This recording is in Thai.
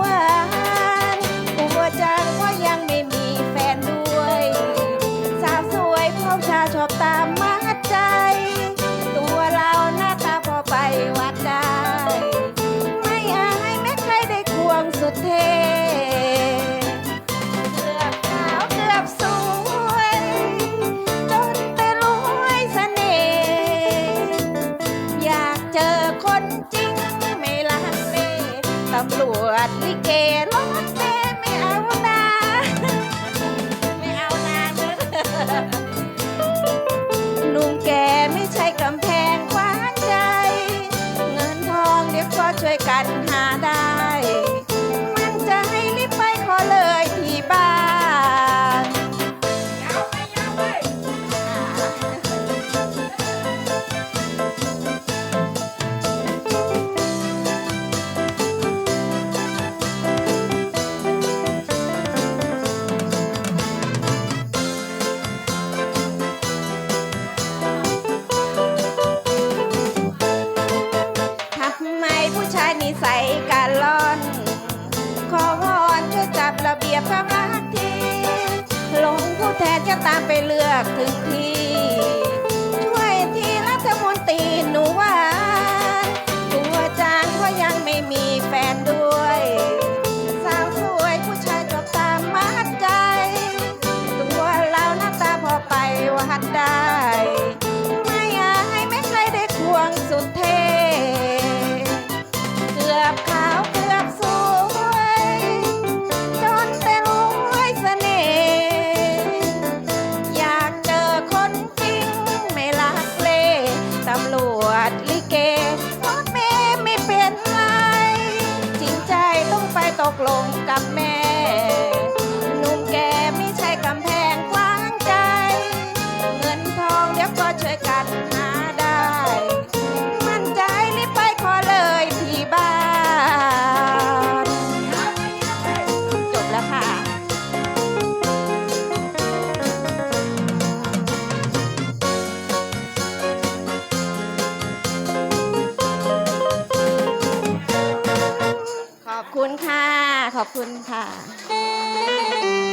วานกลัวจังก็ยังไม่มีแฟนด้วย สาวสวยเพราะชาชอบตาำรวจลิเกรถเมไม่เอานาไม่เอานาเด้อหนุ่มแกไม่ใช่กำแพงขวางใจ เงินทองเดี๋ยวก็ช่วยกันหาได้ ชายนิสัยการล่อน ขอวอนช่วยจับระเบียบความรักทีลงผู้แทนจะตามไปเลือกถึงที่ ช่วยทีรัฐมนตรีหนูว่าตัวจางก็ยังไม่มีแฟนด้วย สาวสวยผู้ชายจบตามมัดใจ ตัวเราหน้าตาพอไปวัดได้ ไปตกลงกับแม่ คุณค่ะ ขอบคุณค่ะ